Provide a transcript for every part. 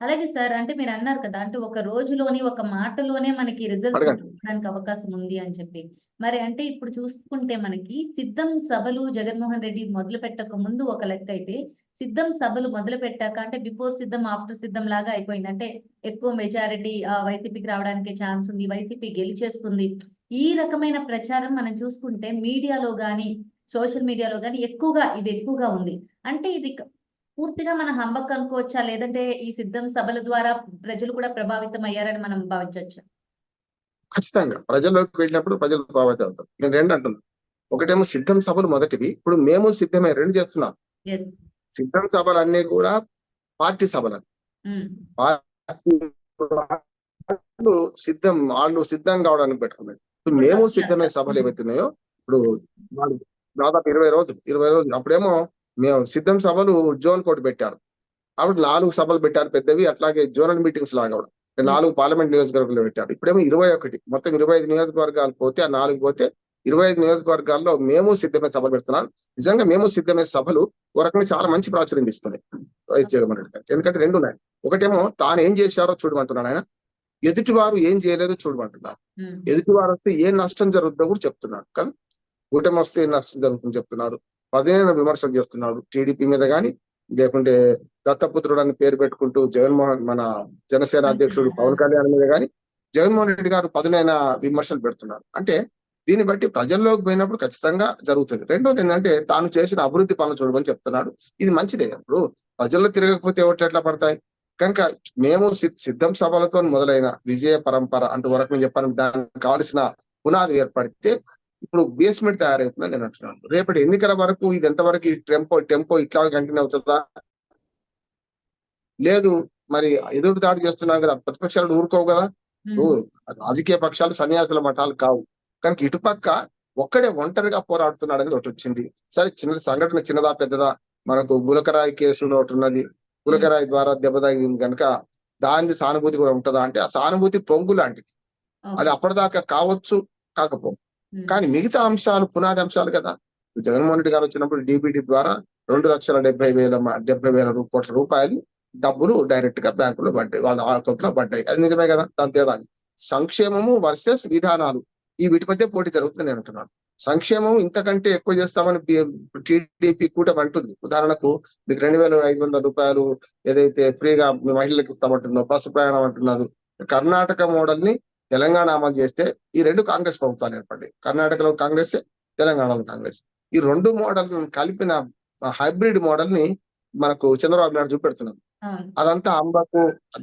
అలాగే సార్ అంటే మీరు అన్నారు కదా అంటే ఒక రోజులోని ఒక మాటలోనే మనకి రిజల్ట్స్. రావడానికి అవకాశం ఉంది అని చెప్పి. మరి అంటే ఇప్పుడు చూసుకుంటే మనకి సిద్ధం సభలు జగన్మోహన్ రెడ్డి మొదలు పెట్టక ముందు ఒక లెక్క అయితే సిద్ధం సభలు మొదలు పెట్టాక అంటే బిఫోర్ సిద్ధం ఆఫ్టర్ సిద్ధం లాగా అయిపోయింది. అంటే ఎక్కువ మెజారిటీ వైసీపీకి రావడానికి ఛాన్స్ ఉంది వైసీపీ గెలిచేస్తుంది. ఈ రకమైన ప్రచారం మనం చూసుకుంటే మీడియాలో గాని సోషల్ మీడియాలో గాని ఎక్కువగా ఇది ఎక్కువగా ఉంది. అంటే ఇది పూర్తిగా మన హంబక్ అనుకోవచ్చా? లేదంటే ఈ సిద్ధం సభల ద్వారా ప్రజలు కూడా ప్రభావితం అయ్యారని మనం భావించవచ్చా? ఖచ్చితంగా. ప్రజల్లోకి వెళ్ళినప్పుడు ప్రజలు ప్రభావితం అవుతారు. నేను రెండు అంటున్నాను ఒకటేమో సిద్ధం సభలు మొదటివి. ఇప్పుడు మేము సిద్ధమే. రెండు చేస్తున్నాం. సిద్ధం సభలు అన్ని కూడా పార్టీ సభలు పార్టీ వాళ్ళు సిద్ధం వాళ్ళు సిద్ధం కావడానికి పెట్టుకున్నారు. ఇప్పుడు మేము సిద్ధమే సభలు ఏవైతున్నాయో ఇప్పుడు దాదాపు ఇరవై రోజులు ఇరవై రోజులు. అప్పుడేమో మేము సిద్ధం సభలు జోన్ కోటి పెట్టారు. అప్పుడు నాలుగు సభలు పెట్టారు పెద్దవి అట్లాగే జోనల్ మీటింగ్స్ లాగా కూడా. నాలుగు పార్లమెంట్ నియోజకవర్గాలు పెట్టారు. ఇప్పుడేమో ఇరవై ఒకటి మొత్తం ఇరవై ఐదు నియోజకవర్గాలు పోతే ఆ నాలుగు పోతే ఇరవై ఐదు నియోజకవర్గాల్లో మేము సిద్ధమే సభలు పెడుతున్నాం. నిజంగా మేము సిద్ధమే సభలు ఒక రకంగా చాలా మంచి ప్రాచుర్యం ఇస్తున్నాయి వైఎస్ జగన్మోహన్ రెడ్డి గారికి. ఎందుకంటే రెండు ఉన్నాయి. ఒకటేమో తాను ఏం చేశారో చూడమంటున్నాడు ఆయన. ఎదుటి వారు ఏం చేయలేదో చూడమంటున్నారు ఎదుటి వారు వస్తే ఏ నష్టం జరుగుతుందో కూడా చెప్తున్నాడు. కదా? కూటమి వస్తే ఏ నష్టం జరుగుతుందో చెప్తున్నారు పదిహేను విమర్శలు చేస్తున్నాడు టీడీపీ మీద గాని లేకుంటే దత్తపుత్రుడు అని పేరు పెట్టుకుంటూ జగన్మోహన్ మన జనసేన అధ్యక్షుడు పవన్ కళ్యాణ్ మీద గాని జగన్మోహన్ రెడ్డి గారు పదునైన విమర్శలు పెడుతున్నారు. అంటే దీన్ని బట్టి ప్రజల్లోకి పోయినప్పుడు ఖచ్చితంగా జరుగుతుంది. రెండోది ఏంటంటే తాను చేసిన అభివృద్ధి పనులు చూడమని చెప్తున్నాడు. ఇది మంచిదే. ఇప్పుడు ప్రజల్లో తిరగకపోతే ఓట్లు ఎట్లా పడతాయి? కనుక మేము సిద్ధం సభలతో మొదలైన విజయ పరంపర అంటూ వరకు నేను చెప్పాను. దానికి కావాల్సిన పునాది ఏర్పడితే ఇప్పుడు బేస్మెంట్ తయారవుతుందని నేను అంటున్నాను. రేపటి ఎన్నికల వరకు ఇది ఎంతవరకు ఈ టెంపో టెంపో ఇట్లా కంటిన్యూ అవుతుందా? లేదు మరి ఎదురు దాడి చేస్తున్నాం కదా ప్రతిపక్షాలు ఊరుకోవు కదా. రాజకీయ పక్షాలు సన్యాసుల మఠాలు కావు. కనుక ఇటుపక్క ఒక్కడే ఒంటరిగా పోరాడుతున్నాడు అనేది ఒకటి వచ్చింది. సరే చిన్న సంఘటన చిన్నదా పెద్దదా? మనకు గులకరాయి కేసులో ఒకటి ఉన్నది. గులకరాయి ద్వారా దెబ్బ తగిలింది కనుక దాని సానుభూతి కూడా ఉంటుందా అంటే ఆ సానుభూతి పొంగు లాంటిది. అది అప్పటిదాకా కావచ్చు కాకపో Hmm. కానీ మిగతా అంశాలు పునాది అంశాలు కదా. జగన్మోహన్ రెడ్డి గారు వచ్చినప్పుడు డిబిటి ద్వారా రెండు లక్షల డెబ్బై వేల డెబ్బై వేల కోట్ల రూపాయలు డబ్బులు డైరెక్ట్గా బ్యాంకులో పడ్డాయి వాళ్ళ అకౌంట్లో పడ్డాయి. అది నిజమే కదా దాని తేడా సంక్షేమము వర్సెస్ విధానాలు ఈ వీటి మధ్య పోటీ జరుగుతుంది నేను అంటున్నాను. సంక్షేమం ఇంతకంటే ఎక్కువ చేస్తామని టీడీపీ కూటమి అంటుంది. ఉదాహరణకు మీకు రెండు వేల ఐదు వందల రూపాయలు ఏదైతే ఫ్రీగా మహిళలకు ఇస్తామంటున్నో బస్సు ప్రయాణం అంటున్నారు. కర్ణాటక మోడల్ని తెలంగాణ అమలు చేస్తే ఈ రెండు కాంగ్రెస్ ప్రభుత్వాలు ఏర్పడ్డాయి. కర్ణాటకలో కాంగ్రెస్ తెలంగాణలో కాంగ్రెస్. ఈ రెండు మోడల్ కలిపిన హైబ్రిడ్ మోడల్ని మనకు చంద్రబాబు నాయుడు చూపెడుతున్నారు అదంతా అంబకు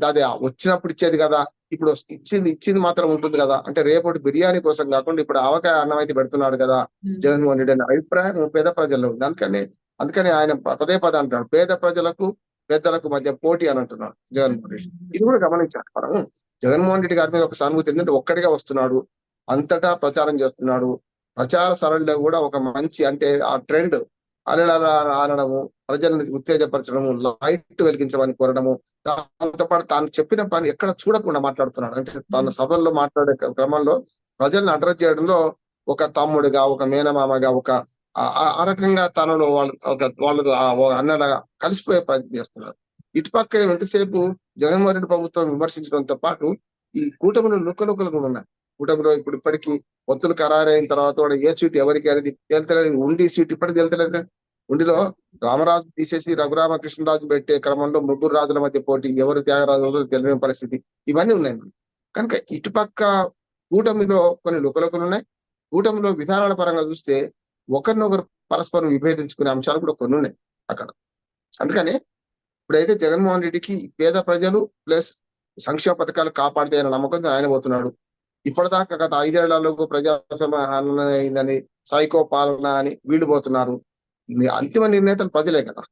అది వచ్చినప్పుడు ఇచ్చేది కదా ఇప్పుడు ఇచ్చింది ఇచ్చింది మాత్రం ఉంటుంది కదా. అంటే రేపటి బిర్యానీ కోసం కాకుండా ఇప్పుడు ఆవకాయ అన్నం అయితే పెడుతున్నాడు కదా జగన్మోహన్ రెడ్డి అనే అభిప్రాయం పేద ప్రజల్లో ఉంది. అందుకని అందుకని ఆయన పదే పదే అంటున్నాడు. పేద ప్రజలకు పెద్దలకు మధ్య పోటీ అని అంటున్నాడు జగన్మోహన్ రెడ్డి. ఇది కూడా గమనించాలి మనం. జగన్మోహన్ రెడ్డి గారి మీద ఒక సానుభూతి ఏంటంటే ఒక్కడిగా వస్తున్నాడు అంతటా ప్రచారం చేస్తున్నాడు ప్రచార సరళిలో కూడా ఒక మంచి అంటే ఆ ట్రెండ్ అలల ఆనడము ప్రజలను ఉత్తేజపరచడము లైట్ వెలిగించమని కోరడము దాంతో పాటు తాను చెప్పిన పని ఎక్కడ చూడకుండా మాట్లాడుతున్నాడు. అంటే తన సభల్లో మాట్లాడే క్రమంలో ప్రజల్ని అడ్రస్ చేయడంలో ఒక తమ్ముడిగా ఒక మేనమామగా ఒక ఆ- రకంగా తనలో వాళ్ళు ఒక వాళ్ళు అన్నలాగా కలిసిపోయే ప్రయత్నం చేస్తున్నారు ఇటుపక్క ఎంతసేపు జగన్మోహన్ రెడ్డి ప్రభుత్వం విమర్శించడంతో పాటు ఈ కూటమిలో లుక్కలుక్కలు కూడా ఉన్నాయి. కూటమిలో ఇప్పుడు ఇప్పటికీ పొత్తులు ఖరారైన తర్వాత కూడా ఏ సీటు ఎవరికి అనేది తేల్తలేదు. ఉండి సీట్ ఇప్పటికి తేల్తలేదు. ఉండిలో రామరాజు తీసేసి రఘురామకృష్ణరాజు పెట్టే క్రమంలో ముగ్గురు రాజుల మధ్య పోటీ ఎవరు త్యాగరాజు తెలియని పరిస్థితి ఇవన్నీ ఉన్నాయి. కనుక ఇటుపక్క కూటమిలో కొన్ని లుకలుకలు ఉన్నాయి. కూటమిలో విధానాల పరంగా చూస్తే ఒకరినొకరు పరస్పరం విభేదించుకునే అంశాలు కూడా కొన్ని ఉన్నాయి అక్కడ. అందుకని ఇప్పుడైతే జగన్మోహన్ రెడ్డికి పేద ప్రజలు ప్లస్ సంక్షేమ పథకాలు కాపాడితే నమ్మకంతో ఆయన పోతున్నాడు. ఇప్పటిదాకా గత ఐదేళ్ళలో ప్రజాస్వామ్యం అయిందని సైకో పాలన అని వీళ్ళు పోతున్నారు. అంతిమ నిర్ణేతలు ప్రజలే కదా.